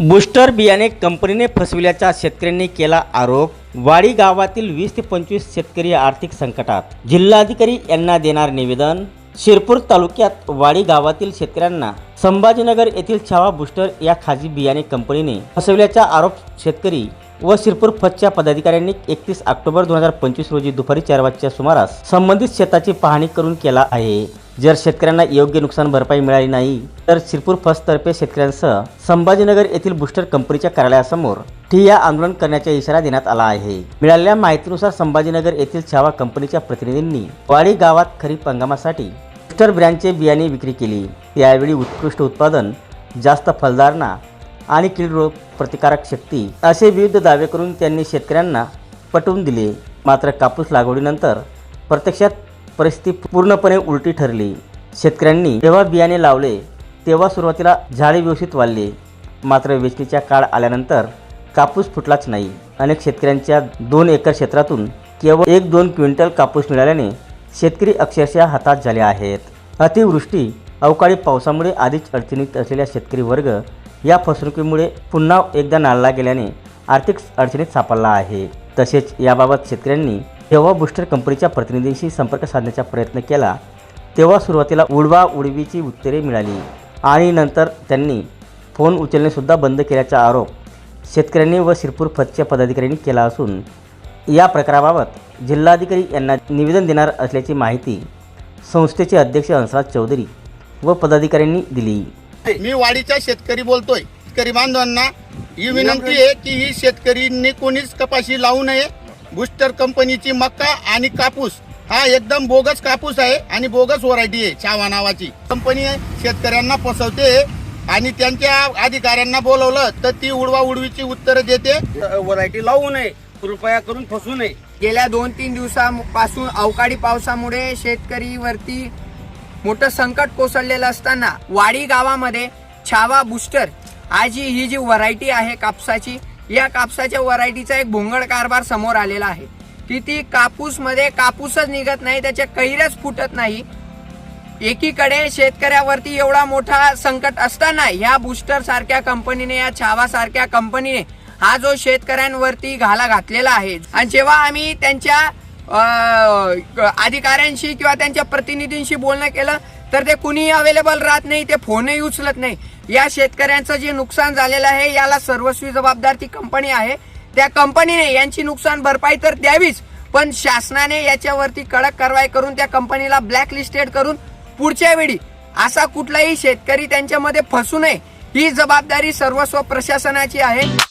Booster बियाणे कंपनीने फसविल्याचा शेतकऱ्यांनी केला आरोप. वाडी गावातील वीस ते पंचवीस शेतकरी आर्थिक संकटात. जिल्हाधिकारी यांना देणार निवेदन. शिरपूर तालुक्यात वाडी गावातील शेतकऱ्यांना संभाजीनगर येथील छावा बुस्टर या खाजगी बियाणे कंपनीने फसवल्याचा आरोप शेतकरी व शिरपूर फतच्या पदाधिकाऱ्यांनी एकतीस ऑक्टोबर दोन हजार पंचवीस रोजी दुपारी चार वाजच्या सुमारास संबंधित शेताची पाहणी करून केला आहे. जर शेतकऱ्यांना योग्य नुकसान भरपाई मिळाली नाही तर शिरपूर फर्स्टतर्फे शेतकऱ्यांसह संभाजीनगर येथील बुस्टर कंपनीच्या कार्यालयासमोर ठिय्या आंदोलन करण्याचा इशारा देण्यात आला आहे. मिळालेल्या माहितीनुसार संभाजीनगर येथील छावा कंपनीच्या प्रतिनिधींनी वाडी गावात खरीप हंगामासाठी बुस्टर ब्रँडचे बियाणे विक्री केली. त्यावेळी उत्कृष्ट उत्पादन जास्त फलदारणा आणि कीड रोग प्रतिकारक शक्ती असे विविध दावे करून त्यांनी शेतकऱ्यांना पटवून दिले. मात्र कापूस लागवडीनंतर प्रत्यक्षात परिस्थिती पूर्णपणे उलटी ठरली. शेतकऱ्यांनी जेव्हा बियाणे लावले तेव्हा सुरुवातीला झाडे व्यवस्थित वाढले. मात्र वेचणीचा काळ आल्यानंतर कापूस फुटलाच नाही. अनेक शेतकऱ्यांच्या दोन एकर क्षेत्रातून केवळ एक दोन क्विंटल कापूस मिळाल्याने शेतकरी अक्षरशः हताश झाले आहेत. अतिवृष्टी अवकाळी पावसामुळे आधीच अडचणीत असलेल्या शेतकरी वर्ग या फसवणुकीमुळे पुन्हा एकदा नाळला गेल्याने आर्थिक अडचणीत सापडला आहे. तसेच याबाबत शेतकऱ्यांनी जेव्हा बुस्टर कंपनीच्या प्रतिनिधींशी संपर्क साधण्याचा प्रयत्न केला तेव्हा सुरुवातीला उडवा उडवीची उत्तरे मिळाली आणि नंतर त्यांनी फोन उचलणेसुद्धा बंद केल्याचा आरोप शेतकऱ्यांनी व शिरपूर फतच्या पदाधिकाऱ्यांनी केला असून या प्रकाराबाबत जिल्हाधिकारी यांना निवेदन देणार असल्याची माहिती संस्थेचे अध्यक्ष हंसराज चौधरी व पदाधिकाऱ्यांनी दिली. मी वाडीचा शेतकरी बोलतोय. शेतकरी बांधवांना ही विनंती आहे की ही शेतकरींनी कोणीच कपाशी लावू नये. बुस्टर कंपनीची मक्का आणि कापूस हा एकदम बोगस कापूस आहे आणि बोगस व्हरायटी आहे चावा नावाची. कंपनी शेतकऱ्यांना फसवते आणि त्यांच्या अधिकाऱ्यांना बोलवलं तर ती उडवा उडवीची उत्तरं देते. व्हरायटी लावू नये कृपया करून फसू नये. गेल्या दोन तीन दिवसापासून अवकाळी पावसामुळे शेतकरीवरती मोठं संकट कोसळलेलं असताना वाडी गावामध्ये छावा बुस्टर आज ही ही जी व्हरायटी आहे कापसाची या कापसाच्या व्हरायटीचा एक भोंगड कारभार समोर आलेला आहे. की ती कापूसमध्ये कापूसच निघत नाही त्याच्या कैऱ्याच फुटत नाही. एकीकडे शेतकऱ्यावरती एवढा मोठा संकट असताना ह्या बुस्टर सारख्या कंपनीने या छावा सारख्या कंपनीने हा जो शेतकऱ्यांवरती घाला घातलेला आहे. आणि जेव्हा आम्ही त्यांच्या अधिकाऱ्यांशी किंवा त्यांच्या प्रतिनिधींशी बोलणं केलं तर ते कुणीही अवेलेबल राहत नाही ते फोनही उचलत नाही. या शेतकऱ्यांचं जे नुकसान झालेलं आहे याला सर्वस्वी जबाबदार ती कंपनी आहे. त्या कंपनीने यांची नुकसान भरपाई तर द्यावीच पण शासनाने याच्यावरती कडक कारवाई करून त्या कंपनीला ब्लॅक लिस्टेड करून पुढच्या वेळी असा कुठलाही शेतकरी त्यांच्यामध्ये फसू नये. ही जबाबदारी सर्वस्व प्रशासनाची आहे.